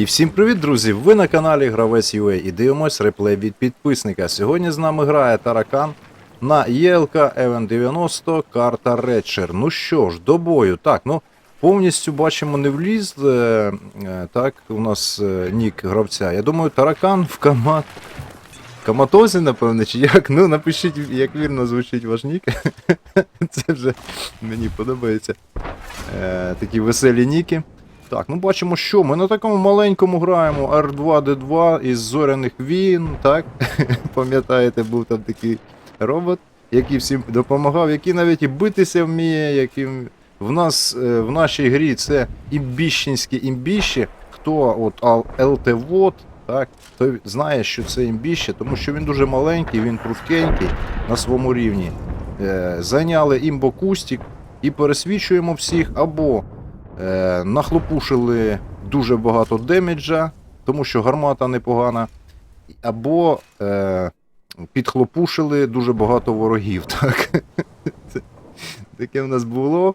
І всім привіт, друзі! Ви на каналі Гравець UA і дивимось реплей від підписника. Сьогодні з нами грає Таракан на ЄЛК Евен 90 карта Редшер. Ну що ж, до бою. Так, ну повністю бачимо не вліз. Е, е, так, у нас е, нік гравця. Я думаю, Таракан в комат. Каматозі, напевне, чи як? Ну, напишіть, як вірно звучить ваш нік. Це вже мені подобається. Такі веселі ніки. Так, ну бачимо, що ми на такому маленькому граємо R2D2 із зоряних війн, так? Пам'ятаєте, був там такий робот, який всім допомагав, який навіть і битися вміє, яким в нас е, в нашій грі це імбіщенські імбіщі. Хто от ЛТВОД, так, той знає, що це імбіще, тому що він дуже маленький, він прудкенький на своєму рівні. Е, зайняли імбокустік і пересвічуємо всіх або Е, нахлопушили дуже багато демеджа, тому що гармата непогана. Або е, підхлопушили дуже багато ворогів. Так? Таке в нас було.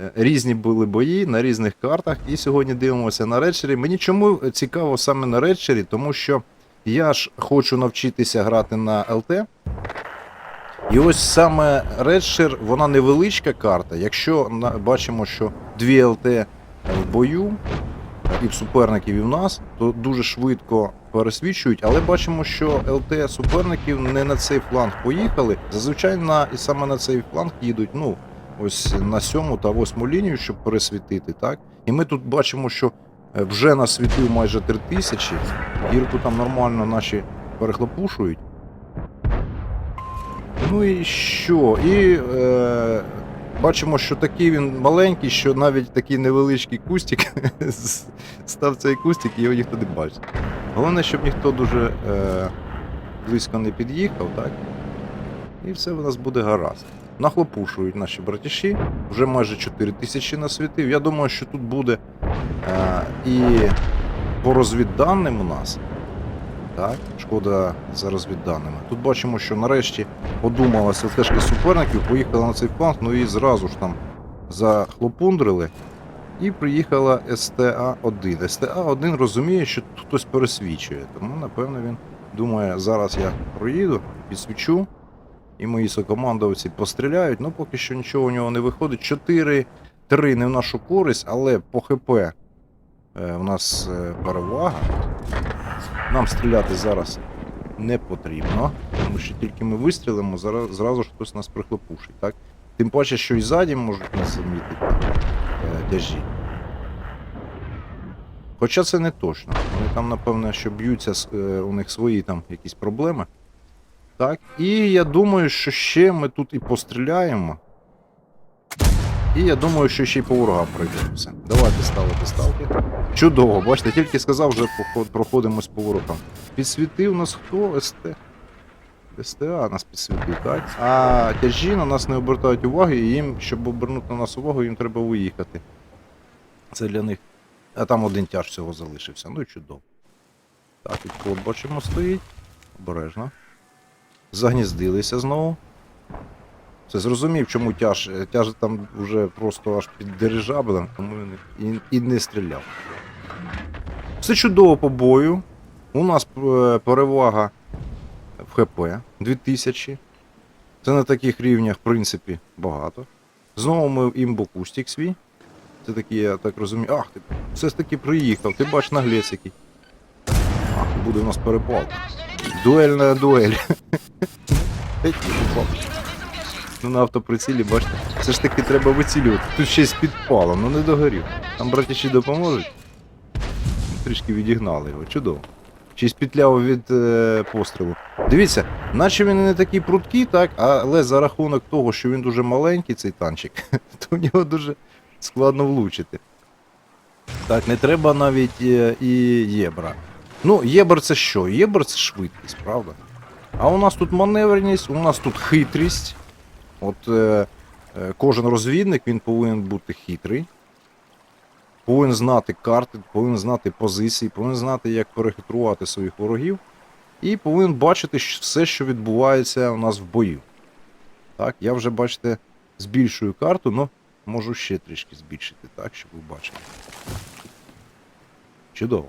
Е, Різні були бої на різних картах. І сьогодні дивимося на редшері. Мені чому цікаво саме на редшері, тому що я ж хочу навчитися грати на ЛТ. І ось саме Redshare, вона невеличка карта. Якщо бачимо, що дві ЛТ в бою, і в суперників, і в нас, то дуже швидко пересвічують, але бачимо, що ЛТ суперників не на цей фланг поїхали. Зазвичай на, і саме на цей фланг їдуть, ну, ось на сьому та восьму лінію, щоб пересвітити, так? І ми тут бачимо, що е, вже насвітив майже 3000, гірку там нормально наші перехлопушують. Ну і що? І е, бачимо, що такий він маленький, що навіть такий невеличкий кустик став цей кустик і його ніхто не бачить. Головне, щоб ніхто дуже е, близько не під'їхав, так? І все у нас буде гаразд. Нахлопушують наші братіші, вже майже 4 тисячі насвітив. Я думаю, що тут буде е, і по розвідданим у нас. Так, шкода за розвідданими. Тут бачимо, що нарешті подумалася ЛТшки суперників, поїхала на цей фланг, ну і зразу ж там захлопундрили. І приїхала СТА-1. СТА-1 розуміє, що тут хтось пересвічує. Тому, напевно, він думає, зараз я проїду, підсвічу, і мої сокомандовці постріляють. Ну, поки що нічого у нього не виходить. 4-3 не в нашу користь, але по ХП е, в нас е, перевага. Нам стріляти зараз не потрібно, тому що тільки ми вистрілимо, зараз, зразу ж хтось нас прихлопушить, так? Тим паче, що і ззаді можуть нас замітити е, тяжі. Хоча це не точно. Вони там, напевно, що б'ються, е, у них свої там якісь проблеми. Так, і я думаю, що ще ми тут і постріляємо. І я думаю, що ще й по ворогам пройдемося. Давайте ставити ставки. Чудово, бачите, тільки сказав, вже проходимось по воротам. Підсвітив нас хто? СТ. СТА нас підсвітив, так? А тяжі на нас не обертають уваги, і їм, щоб обернути на нас увагу, їм треба виїхати. Це для них. А там один тяж всього залишився. Ну і чудово. Так, відход бачимо стоїть. Обережно. Загніздилися знову. Це зрозумів, чому тяж. е, Тяж там вже просто аж під дирижаблем, тому він і, і не стріляв. Все чудово по бою. У нас е, перевага в ХП 2000. Це на таких рівнях, в принципі, багато. Знову ми в імбокустік свій. Це такий, я так розумію. Ах, ти все ж таки приїхав, ти бач наглець який. Ах, буде у нас перепалка. Дуель. Геть, упав. Ну на автоприцілі, бачите, все ж таки треба вицілювати. Тут з підпалом, ну не догорів. Там братіші допоможуть. Трішки відігнали його, чудово. Й спітляв від е, пострілу. Дивіться, наче він не такий прудкий, так, але за рахунок того, що він дуже маленький, цей танчик, то в нього дуже складно влучити. Так, не треба навіть е, і єбра. Ну, єбр це що? Єбр це швидкість, правда? А у нас тут маневреність, у нас тут хитрість. От е, е, кожен розвідник він повинен бути хитрий. Повинен знати карти, повинен знати позиції, повинен знати, як перехитрувати своїх ворогів. І повинен бачити все, що відбувається у нас в бою. Так, я вже, бачите, збільшую карту, але можу ще трішки збільшити, так, щоб ви бачили. Чудово.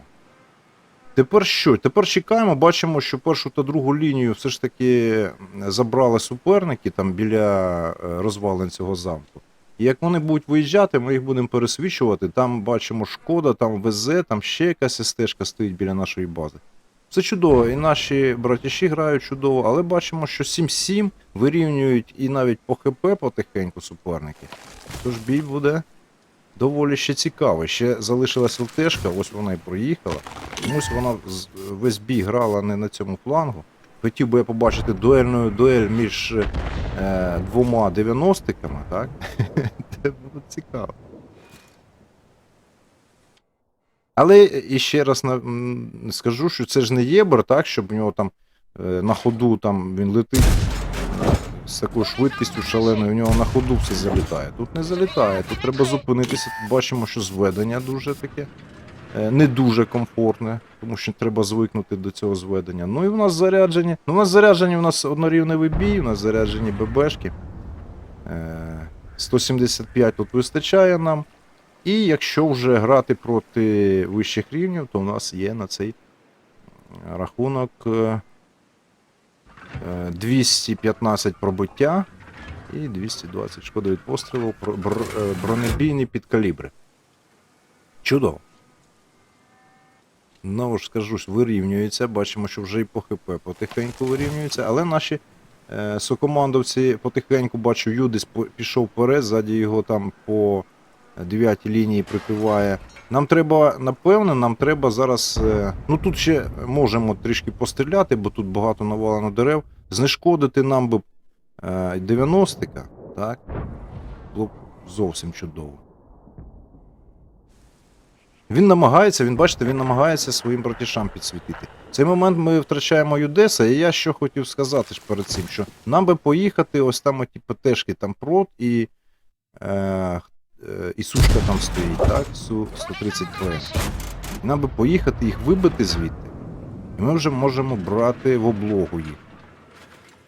Тепер що? Тепер чекаємо, бачимо, що першу та другу лінію все ж таки забрали суперники там біля е, розвалин цього замку. І як вони будуть виїжджати, ми їх будемо пересвічувати. Там бачимо шкода, там ВЗ, там ще якась стежка стоїть біля нашої бази. Все чудово, і наші братіші грають чудово, але бачимо, що 7-7 вирівнюють і навіть по ХП потихеньку суперники. Тож бій буде доволі ще цікавий. Ще залишилась ЛТшка, ось вона і проїхала. Чомусь вона весь бій грала не на цьому флангу. Хотів би я побачити дуельну дуель між е, двома 90-ками, так? Це буде цікаво. Але і ще раз скажу, що це ж не єбер, так, щоб у нього там е, на ходу там він летить з такою швидкістю шаленою, у нього на ходу все залітає. Тут не залітає, тут треба зупинитися. Тут бачимо, що зведення дуже таке е, не дуже комфортне, тому що треба звикнути до цього зведення. Ну і в нас заряджені. Ну, у нас заряджені, у нас однорівневий бій, у нас заряджені ББшки. Е, 175 тут вистачає нам. І якщо вже грати проти вищих рівнів, то у нас є на цей рахунок е, е, 215 пробиття і 220 шкоди від пострілу, е, бронебійні підкалібри. Чудово. Знову ж скажу, вирівнюється. Бачимо, що вже і по ХП потихеньку вирівнюється, але наші е, сокомандовці потихеньку бачу, Юдис пішов вперед, ззаді його там по дев'ятій лінії прикриває. Нам треба, напевно, нам треба зараз. е, Ну тут ще можемо трішки постріляти, бо тут багато навалено дерев. Знешкодити нам би е, 90-ка, так? Було б зовсім чудово. Він намагається, він бачите, він намагається своїм братішам підсвітити. В цей момент ми втрачаємо Юдеса, і я що хотів сказати ж перед цим, що нам би поїхати, ось там оті ПТшки, там прот і. Е, е, і сушка там стоїть, так? Су 130 ПМ. Нам би поїхати їх вибити звідти. І ми вже можемо брати в облогу їх.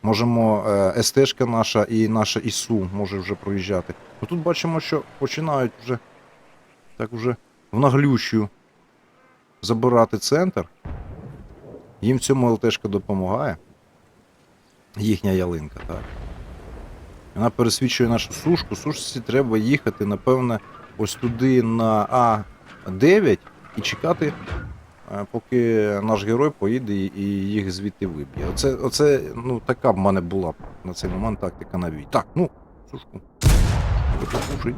Можемо е, СТшка наша і наша ІСУ може вже проїжджати. Ну тут бачимо, що починають вже так вже в наглющу забирати центр. Їм в цьому ЛТшка допомагає. Їхня ялинка, так. Вона пересвідчує нашу сушку. Сушці треба їхати, напевне, ось туди на А9 і чекати, е, поки наш герой поїде і їх звідти виб'є. Оце, оце ну, така в мене була на цей момент тактика на бій. Так, ну, сушку. Притопушить.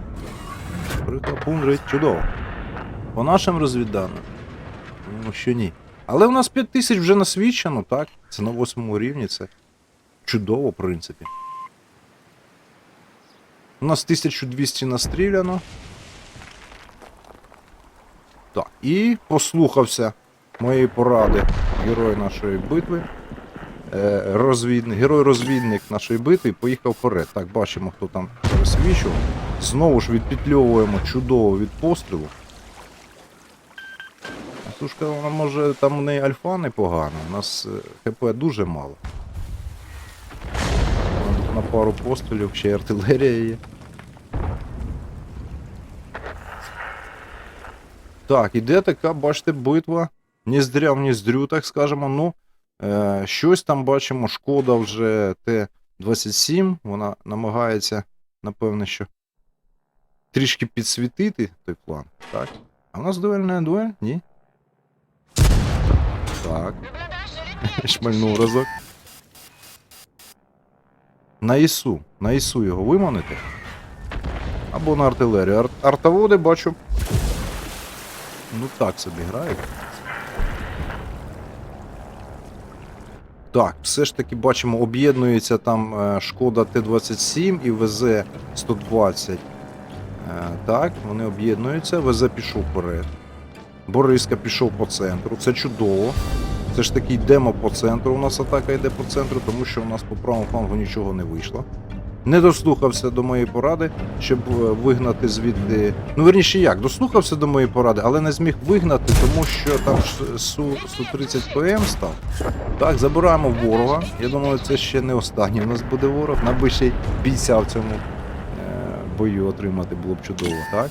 Притопунжить. Чудово. По нашим розвідданим. Ну, що ні. Але у нас 5 тисяч вже насвідчено, так? Це на восьмому рівні, це чудово, в принципі. У нас 1200 настріляно. Так, і послухався моєї поради герой нашої битви. Е, розвідник, герой-розвідник нашої битви поїхав вперед. Так, бачимо, хто там пересвічував. Знову ж відпетльовуємо чудово від пострілу. Сушка, вона може там у неї альфа непогана, у нас е, ХП дуже мало. На пару пострілів ще й артилерія є. Так, іде така, бачите, битва. Ніздря в ніздрю, так скажемо. Ну, е, щось там бачимо, шкода вже Т-27. Вона намагається, напевне, що трішки підсвітити той план. Так. А у нас дуель не дуель? Ні. Так. Шмальнув разок. На ІСУ. На ІСУ його виманити. Або на артилерію. Ар- артоводи бачу. Ну так собі грають. Так, все ж таки бачимо, об'єднується там е, шкода Т-27 і ВЗ-120. Е, так, вони об'єднуються, ВЗ пішов вперед. Бориска пішов по центру. Це чудово. Це ж такий демо по центру. У нас атака йде по центру, тому що у нас по правому флангу нічого не вийшло. Не дослухався до моєї поради, щоб е, вигнати звідти. Ну, верніше як, дослухався до моєї поради, але не зміг вигнати, тому що там ж Су 130 ПМ став. Так, забираємо ворога. Я думаю, це ще не останній у нас буде ворог. Наби ще й бійця в цьому е, бою отримати було б чудово, так?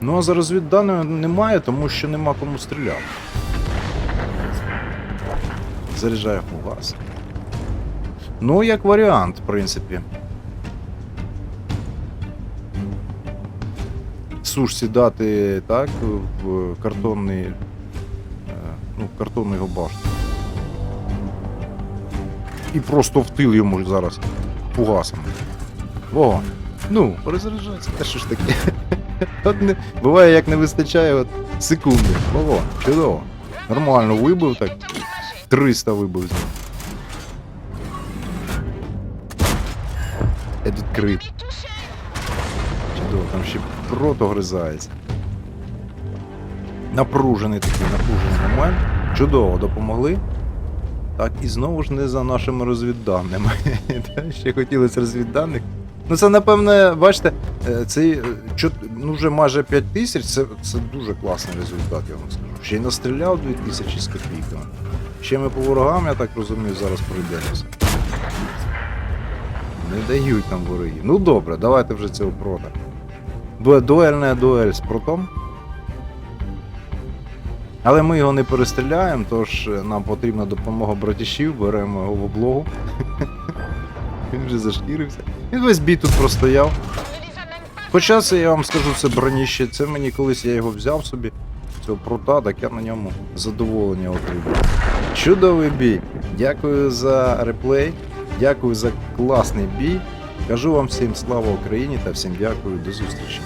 Ну а за розвідданими немає, тому що нема кому стріляти. Заряджає фугас. Ну, як варіант, в принципі. Суш сідати так в картонний. е, Ну, в картонну його башту. І просто в тил йому зараз фугасом. О, ну, перезаряджається. Та що ж таке? От не, буває, як не вистачає от секунди. Ого, чудово. Нормально вибив так. 300 вибив з нього. Я тут крит. Чудово, там ще прото гризається. Напружений такий, напружений момент. Чудово, допомогли. Так, і знову ж не за нашими розвідданими. Ще хотілося розвідданих. Ну це, напевне, бачите, е, цей е, ну, вже майже 5 тисяч, це, це дуже класний результат, я вам скажу. Ще й настріляв 2 тисячі з копійками. Ще ми по ворогам, я так розумію, зараз пройдемося. Не дають нам вороги. Ну добре, давайте вже прота. Ду- Дуельна дуель з протом. Але ми його не перестріляємо, тож е, нам потрібна допомога братішів, беремо його в облогу. Він вже зашкірився. Він весь бій тут простояв. Хоча це я вам скажу, це броніще. Це мені колись я його взяв собі, цього прута, так я на ньому задоволення отримав. Чудовий бій. Дякую за реплей. Дякую за класний бій. Кажу вам всім слава Україні та всім дякую, до зустрічі.